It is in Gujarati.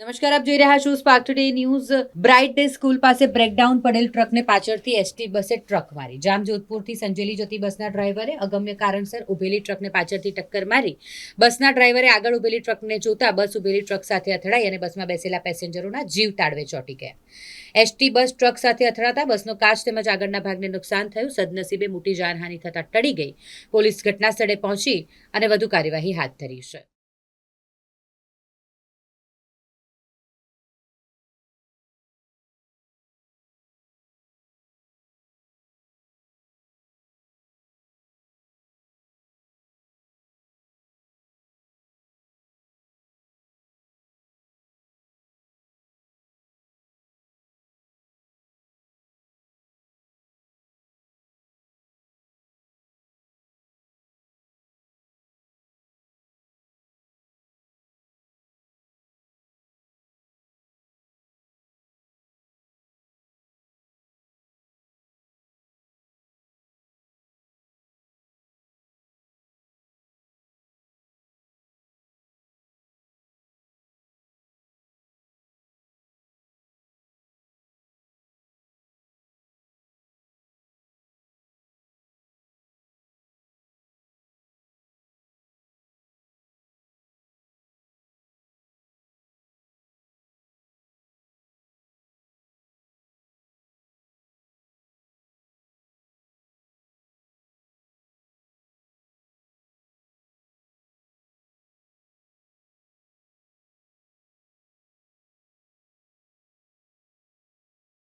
નમસ્કાર, આપ જોઈ રહ્યા છો spark today news bright day school પાસે બ્રેકડાઉન પડેલ ટ્રકને પાછળથી એસટી બસે ટ્રક મારી. જામ જોધપુરથી સંજેલી જતી બસના ડ્રાઈવરે અગમ્ય કારણસર ઉભેલી ટ્રકને પાછળથી ટક્કર મારી. બસના ડ્રાઈવરે આગળ ઉભેલી ટ્રકને જોતા બસ ઉભેલી ટ્રક સાથે અથડાઈ અને બસમાં બેસેલા પેસેન્જરોના જીવ તાળવે ચોંટી ગયા. એસટી બસ ટ્રક સાથે અથડાતા બસનો કાચ તેમજ આગળના ભાગને નુકસાન થયું. સદનસીબે મોટી જાનહાનિ થતાં ટળી ગઈ. પોલીસ ઘટના સ્થળે પહોંચી અને વધુ કાર્યવાહી હાથ ધરી છે.